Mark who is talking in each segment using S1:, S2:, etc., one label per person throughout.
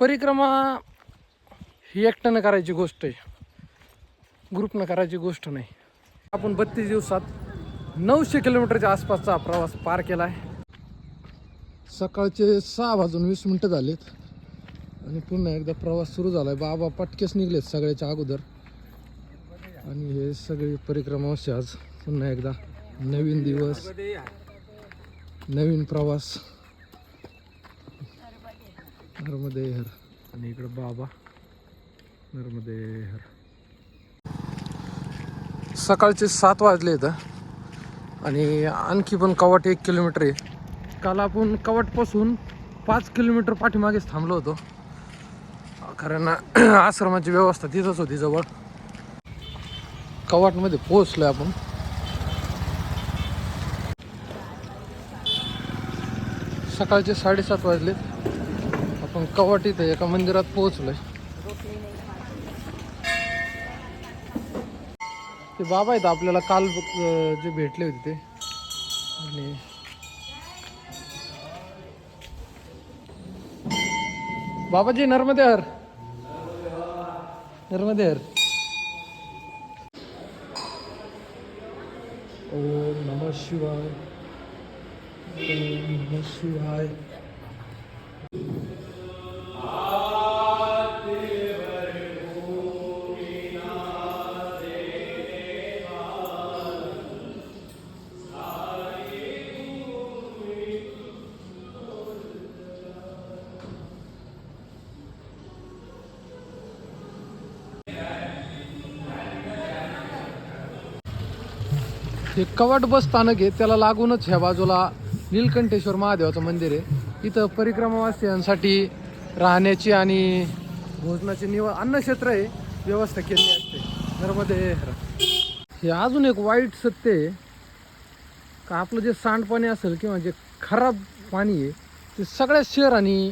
S1: परिक्रमा ही एकट्यानं करायची गोष्ट आहे. ग्रुपनं करायची गोष्ट नाही. आपण बत्तीस दिवसात नऊशे किलोमीटरच्या आसपासचा प्रवास पार केला आहे सकाळचे सहा वाजून वीस मिनटं झालेत. आणि पुन्हा एकदा प्रवास सुरू झाला आहे बाबा पटकेच निघलेत सगळ्याच्या अगोदर. आणि हे सगळी परिक्रमा अशी आज पुन्हा एकदा नवीन दिवस नवीन प्रवास. नर्मदेहर. आणि इकडं बाबा नर्मदेहर. सकाळचे सात वाजले इथं. आणि आणखी पण कवाट एक किलोमीटर आहे. काल आपण कवाटपासून पाच किलोमीटर पाठीमागेच थांबलो होतो. कारण आश्रमाची व्यवस्था तिथंच होती जवळ. कवाटमध्ये पोहोचलो आपण. सकाळचे साडेसात वाजले. आपण कवाट इथं एका मंदिरात पोहोचलोय. ते बाबा आहेत आपल्याला काल जे भेटले होते ते. आणि बाबाजी नर्मदे हर. नर्मदे हर. ओम नम शिवाय. ओम नम शिवाय. हे कवाट बस स्थानक आहे त्याला लागूनच ह्या बाजूला नीलकंठेश्वर महादेवाचं मंदिर आहे. इथं परिक्रमावासियांसाठी राहण्याची आणि भोजनाची निव अन्नक्षेत्र आहे व्यवस्था केलेली असते. नर्मदे हे अजून एक वाईट सत्य आहे का आपलं जे सांडपाणी असेल किंवा जे खराब पाणी आहे ते सगळ्या शहरांनी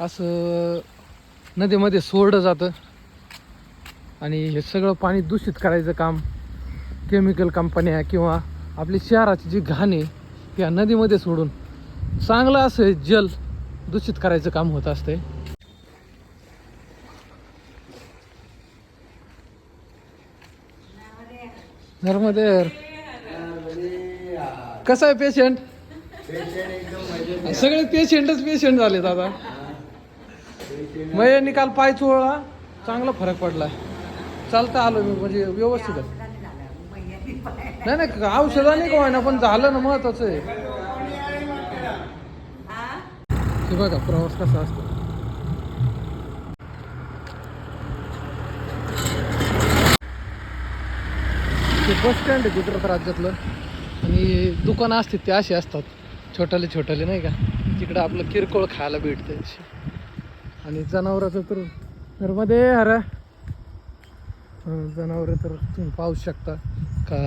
S1: असं नदीमध्ये सोडलं जातं. आणि हे सगळं पाणी दूषित करायचं काम केमिकल कंपन्या किंवा आपली शहराची जी घाण आहे या नदीमध्ये सोडून चांगलं असं जल दूषित करायचं काम होत असते. नर्मदेर कसं आहे पेशंट सगळे पेशंटच पेशंट झाले दादा मग काल पाय चोळला चांगला फरक पडलाय चालता आलो मी म्हणजे व्यवस्थित नाही नाही औषधाने का ना पण झालं ना महत्वाचं आहे. हे बघा प्रवास कसा असतो. ते बस स्टँड आहे गुजरात राज्यातलं. आणि दुकानं असतात ते असे असतात. छोटाले छोटाले नाही का? तिकडं आपलं किरकोळ खायला भेटतं असे आणि जनावराचं तर नर्मदे हरा. जनावर तर तुम्ही पाहू शकता. का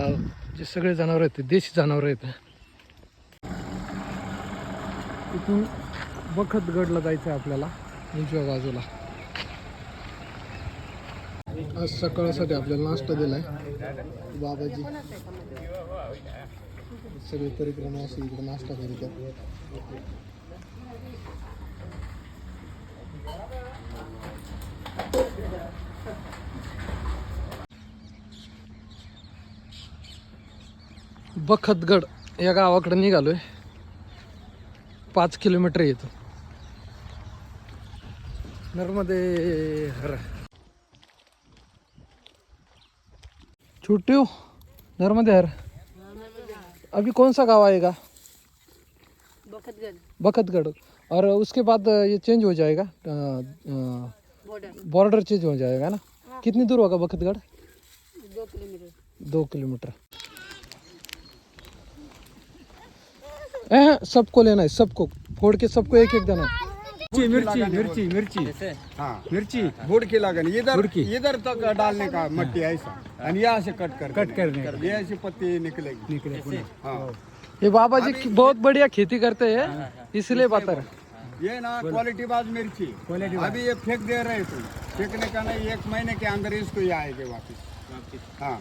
S1: जे सगळे जनावरं आहेत ते देशी जनावरं आहेत. तिथून बखतगडला जायचं आहे आपल्याला उजव्या बाजूला. आज सकाळसाठी आपल्याला नाश्ता दिलाय. बाबाजी. सगळे परिक्रमा असे इकडे नाश्ता करीतात. बखतगड या गावाकडे निघालोय. पाच किलोमीटर येतो. नर्मदे हर. छुट्टी नर्मदे हर. अभी कौन सा गाँव आएगा
S2: बखतगढ़
S1: बखतगढ़ और उसके बाद ये चेंज हो जाएगा
S2: बॉर्डर
S1: बॉर्डर चेंज हो जाएगा ना? कितनी दूर होगा बखतगढ़
S2: दो किलोमीटर.
S1: दो किलोमीटर. ए, सबको लेना है सबको। फोड़ के सबको एक एक देना है।
S3: मिर्ची मिर्ची मिर्ची मिर्ची। हाँ मिर्ची। बुड़ की लगन इधर इधर तक डालने का मट्टी ऐसा। और यहाँ से कट कर कट करने ये ऐसी पत्ती निकलेगी। निकले हाँ।
S1: ये बाबा जी बहुत बढ़िया खेती करते हैं इसलिए बता रहे।
S3: ये ना क्वालिटी बाज मिर्ची। अभी ये फेंक दे रहे तुम। फेंकने का नहीं एक महीने के अंदर इसको ये आएँगे वापस। हाँ।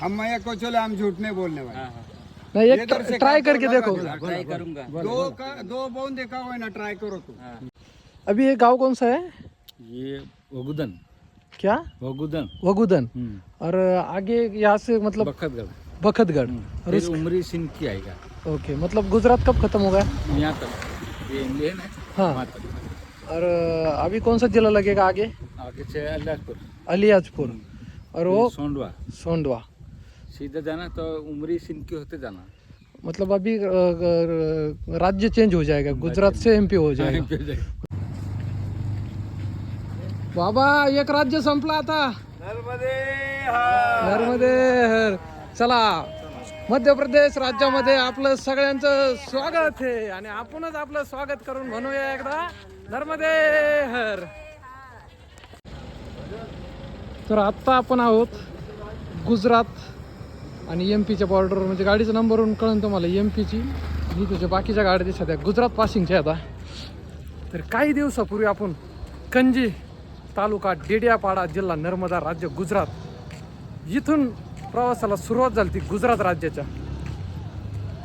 S3: हम मैं को चले हम झूठ नहीं बोलने वाले।
S1: नहीं एक ट्राई करके देखो।
S3: दो। दो का दो बोन देखा हुआ है ना ट्राई करो तुम
S1: अभी ये गाँव कौन सा है?
S4: ये वगुदन।
S1: क्या?
S4: वगुदन।
S1: वगुदन।
S4: हम्म,
S1: और आगे यहाँ से मतलब
S4: बखतगढ़।
S1: बखतगढ़।
S4: हम्म,
S1: और उस
S4: उमरी सिंह की आएगा।
S1: ओके मतलब गुजरात कब खत्म होगा?
S4: यहाँ तक ये इंडिया है।
S1: हाँ। और अभी कौन सा जिला लगेगा आगे?
S4: आगे से अल्लाहपुर
S1: अलियाजपुर और वो?
S4: सोंडवा।
S1: सोंडवा।
S4: सीधा जाना तो उमरी सिंह के होते जाना।
S1: मतलब अभी अ, अ, राज्य चेंज हो जाएगा गुजरात से एमपी हो जाएगा। बाबा एक राज्य संपला आता।
S3: नर्मदे
S1: नर्मदे हर। चला मध्य प्रदेश राज्यामध्ये आपलं सगळ्यांचं स्वागत आहे आणि आपणच आपलं स्वागत करून म्हणूया एकदा नर्मदे हर. तर आत्ता आपण आहोत गुजरात आणि एम पीच्या बॉर्डरवर म्हणजे गाडीचा नंबरवरून कळून तुम्हाला एम पीची ही तुझ्या बाकीच्या गाड्या दिसत आहे गुजरात पासिंगच्या आता तर काही दिवसापूर्वी आपण कंजी तालुका डेडियापाडा जिल्हा नर्मदा राज्य गुजरात इथून प्रवासाला सुरुवात झाली ती गुजरात राज्याच्या.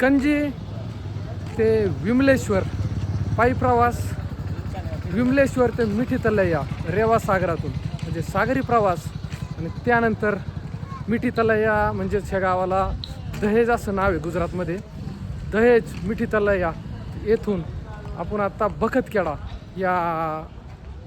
S1: कंजी ते विमलेश्वर पायी प्रवास विमलेश्वर ते मिठी तलैया रेवा सागरातून म्हणजे सागरी प्रवास आणि त्यानंतर मिठी तलैया म्हणजेच ह्या गावाला दहेज असं नाव आहे गुजरातमध्ये. दहेज मिठी तलैया येथून आपण आत्ता बखतखेडा या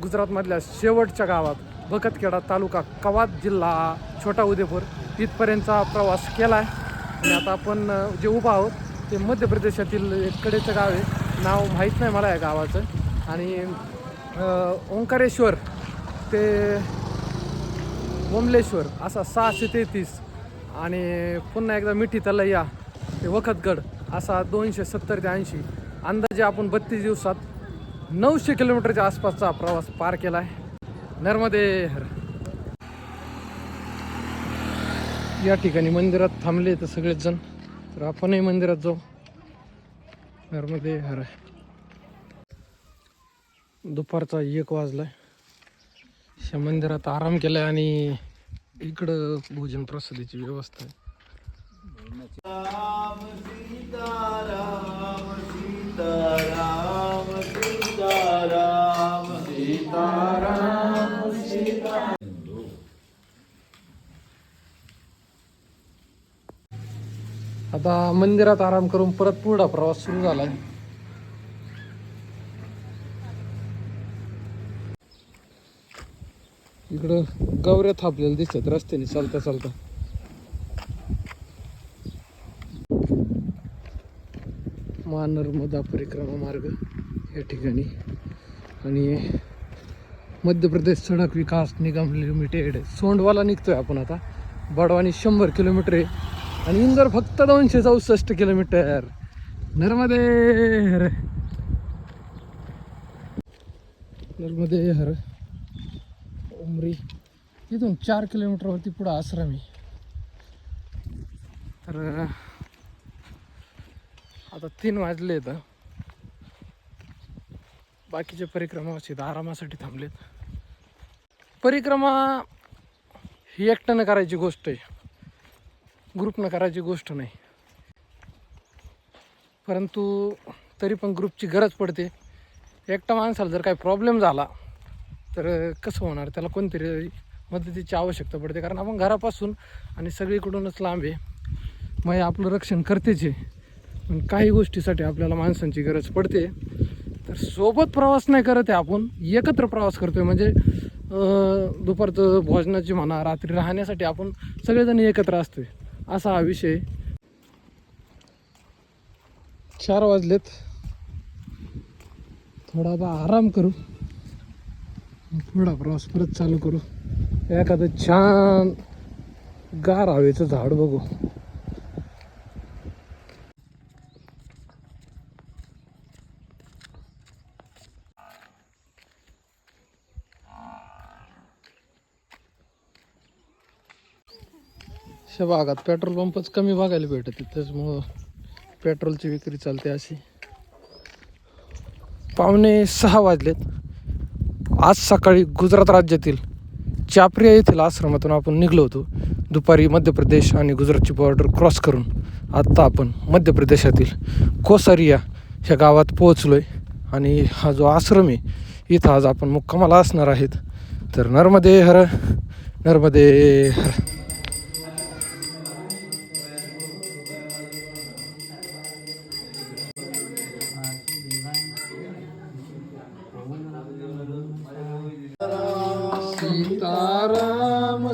S1: गुजरातमधल्या शेवटच्या गावात बखतखेडा तालुका कवात जिल्हा छोटा उदयपूर तिथपर्यंतचा प्रवास केला आहे आणि आता आपण जे उभा आहोत ते मध्य प्रदेशातील एक कडेचं गाव आहे. नाव माहीत नाही मला या गावाचं. आणि ओंकारेश्वर ते ओमलेश्वर असा सहाशे तेहतीस. आणि पुन्हा एकदा मिठी तलैया ते वखतगड असा दोनशे सत्तर ते ऐंशी. अंदाजे आपण बत्तीस दिवसात नऊशे किलोमीटरच्या आसपासचा प्रवास पार केला आहे नर्मदे हर. या ठिकाणी मंदिरात थांबले तर सगळेच जण तर आपणही मंदिरात जाऊ. नर्मदे हर. दुपारचा एक वाजला आहे ह्या मंदिरात आराम केलाय आणि इकडं भोजन प्रसादीची व्यवस्था आहे. आता मंदिरात आराम करून परत पुढा प्रवास सुरू झालाय. इकडं गवऱ्या थापलेल्या दिसतात रस्त्याने चालता चालता. महानर्मदा परिक्रमा मार्ग या ठिकाणी. आणि मध्य प्रदेश सडक विकास निगम लिमिटेड सोंडवाला निघतोय आपण आता. बडवानी शंभर किलोमीटर आहे. आणि इंदोर फक्त दोनशे चौसष्ट किलोमीटर. नर्मदे हर. नर्मदे हर. उमरी. तिथून चार किलोमीटरवरती पुढं आश्रम आहे. तर आता तीन वाजले तर बाकीचे परिक्रमा आहेत आरामासाठी थांबलेत. परिक्रमा ही एकट्यानं करायची गोष्ट आहे. ग्रुपनं करायची गोष्ट नाही. परंतु तरी पण ग्रुपची गरज पडते. एकटा माणसाला जर काही प्रॉब्लेम झाला तर कसं होणार? त्याला कोणतरी मदतीची आवश्यकता पडते. कारण आपण घरापासून आणि सगळीकडूनच लांब आहे. मग हे आपलं रक्षण करतेच आहे. पण काही गोष्टीसाठी आपल्याला माणसांची गरज पडते. तर सोबत प्रवास नाही करत आहे आपण. एकत्र प्रवास करतोय. म्हणजे दुपारचं भोजनाची म्हणा रात्री राहण्यासाठी आपण सगळेजण एकत्र असतोय. असा हा विषय चार वाजलेत. थोडा बा आराम करू. थोडा प्रवास परत चालू करू. एखादं छान गार हवेचं झाड बघू. भागात पेट्रोल पंपच कमी बघायला भेटत त्याच्यामुळं पेट्रोलची विक्री चालते अशी. पावणे सहा वाजलेत. आज सकाळी गुजरात राज्यातील चापरिया येथील आश्रमातून आपण निघलो होतो. दुपारी मध्य प्रदेश आणि गुजरातची बॉर्डर क्रॉस करून आत्ता आपण मध्य प्रदेशातील कोसारिया ह्या गावात पोहोचलो आहे आणि हा जो आश्रम आहे इथं आज आपण मुक्कामाला असणार आहेत. तर नर्मदे हर नर्मदे हर. सीताराम सीताराम